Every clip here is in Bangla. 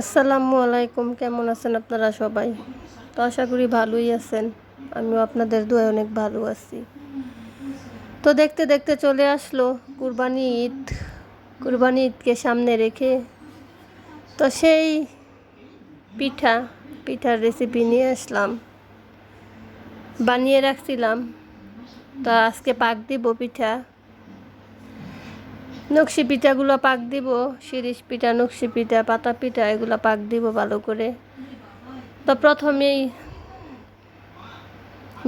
আসসালামু আলাইকুম, কেমন আছেন আপনারা সবাই? তো আশা করি ভালোই আছেন। আমিও আপনাদের দোয়া অনেক ভালো আছি। তো দেখতে দেখতে চলে আসলো কুরবানি ঈদ। কুরবানি ঈদকে সামনে রেখে তো সেই পিঠা, পিঠার রেসিপি নিয়ে আসলাম। বানিয়ে রাখছিলাম। তো আজকে পাক দিব পিঠা। নকশি পিঠাগুলো পাক দিব, শিরিষ পিঠা, নকশি পিঠা, পাতা পিঠা, এগুলো পাক দিব ভালো করে। তো প্রথমেই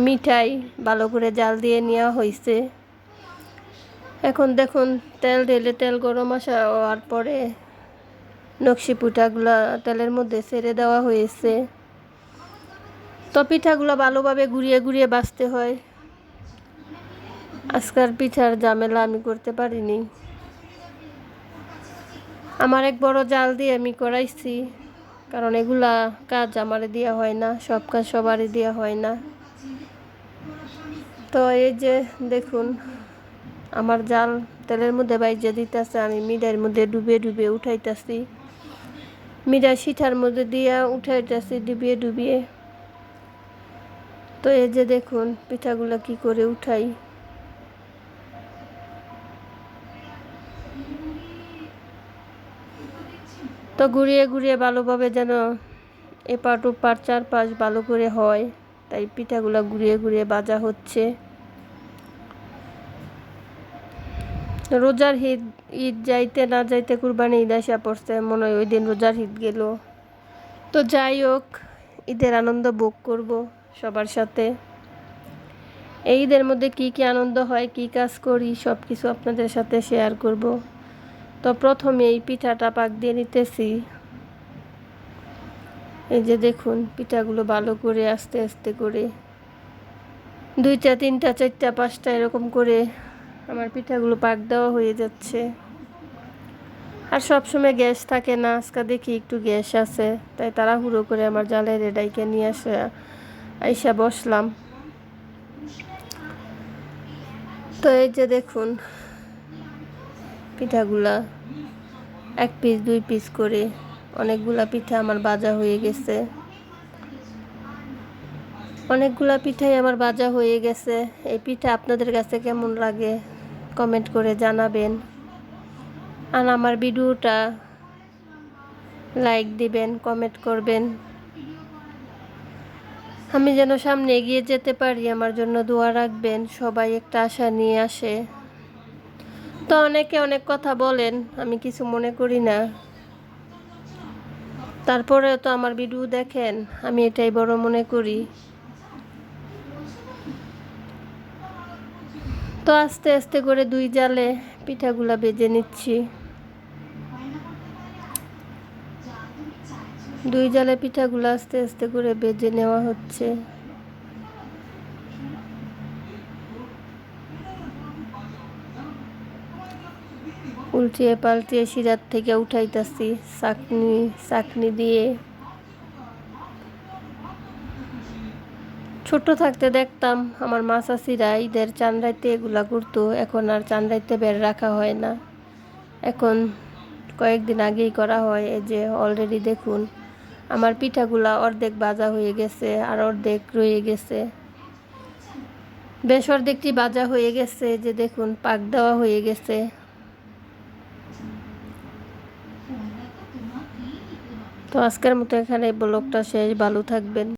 মিঠাই ভালো করে জাল দিয়ে নেওয়া হয়েছে। এখন দেখুন, তেল ঢেলে তেল গরম আসা হওয়ার পরে নকশি পিঠাগুলো তেলের মধ্যে ছেড়ে দেওয়া হয়েছে। তো পিঠাগুলো ভালোভাবে ঘুরিয়ে ঘুরিয়ে বাঁচতে হয়। আজকাল পিঠার ঝামেলা আমি করতে পারিনি। আমার এক বড় জাল দিয়ে আমি করাইছি, কারণ এগুলা কাজ আমার দেওয়া হয় না, সব কাজ সবারই দেওয়া হয় না। তো এই যে দেখুন, আমার জাল তেলের মধ্যে বাইজে দিতেছে, আমি মিডার মধ্যে ডুবে ডুবে উঠাইতেছি। মিডা সিঠার মধ্যে দিয়া উঠাইতেছি ডুবিয়ে ডুবিয়ে। তো এই যে দেখুন, পিঠাগুলো কি করে উঠাই। তো ঘুরিয়ে ঘুরিয়ে ভালোভাবে যেন এপাট ওপাট চারপাশ ভালো করে হয়। তাই পিঠাগুলো ঘুরিয়ে ঘুরিয়ে বাজা হচ্ছে। রোজার ঈদ ঈদ যাইতে না যাইতে কুরবানি ঈদ আসা পড়ছে। মনে হয় ওই দিন রোজার ঈদ গেল। তো যাই হোক, ঈদের আনন্দ ভোগ করব সবার সাথে। এই ঈদের মধ্যে কি কি আনন্দ হয়, কি কাজ করি সব কিছু আপনাদের সাথে শেয়ার করব। তো প্রথমে এই পিঠাটা পাক দিয়ে নিতেছি। এই যে দেখুন, পিঠাগুলো ভালো করে আস্তে আস্তে করে দুইটা, তিনটা, চারটা, পাঁচটা এরকম করে আমার পিঠাগুলো পাক দেওয়া হয়ে যাচ্ছে। আর সব সময় গ্যাস থাকে না, আজকে দেখি একটু গ্যাস আছে, তাই তাড়াহুড়ো করে আমার জালের এডাইকে নিয়ে আসে, আইসা বসলাম। তো এই যে দেখুন পিঠাগুলা এক পিস দুই পিস করে অনেকগুলা পিঠা আমার বাজা হয়ে গেছে। অনেকগুলা পিঠাই আমার বাজা হয়ে গেছে। এই পিঠা আপনাদের কাছে কেমন লাগে কমেন্ট করে জানাবেন। আর আমার ভিডিওটা লাইক দিবেন, কমেন্ট করবেন। আমি যেন সামনে এগিয়ে যেতে পারি, আমার জন্য দোয়া রাখবেন। সবাই একটা আশা নিয়ে আসে। তো অনেকে অনেক কথা বলেন, আমি কিছু মনে করি না। তারপরে তো আমার ভিডিও দেখেন, আমি এটাই বড় মনে করি। তো আস্তে আস্তে করে দুই জালে পিঠাগুলা বেজে নিচ্ছি। দুই জালে পিঠাগুলো আস্তে আস্তে করে বেজে নেওয়া হচ্ছে। উল্টিয়ে পাল্টিয়ে শিরার থেকে উঠাইতেছি, চাকনি চাকনি দিয়ে। ছোট থাকতে দেখতাম আমার মাসাসিরা ঈদের চান্দাইতে এগুলা করতো এখন আর চান্দাইতে বের রাখা হয় না। এখন কয়েকদিন আগেই করা হয়, এই যে অলরেডি দেখুন, আমার পিঠাগুলা অর্ধেক বাজা হয়ে গেছে আর অর্ধেক রয়ে গেছে। বেশ অর্ধেকটি বাজা হয়ে গেছে যে দেখুন, পাক দেওয়া হয়ে গেছে। তো আজকের মতো এখানে ব্লগটা শেষ। ভালো থাকবেন।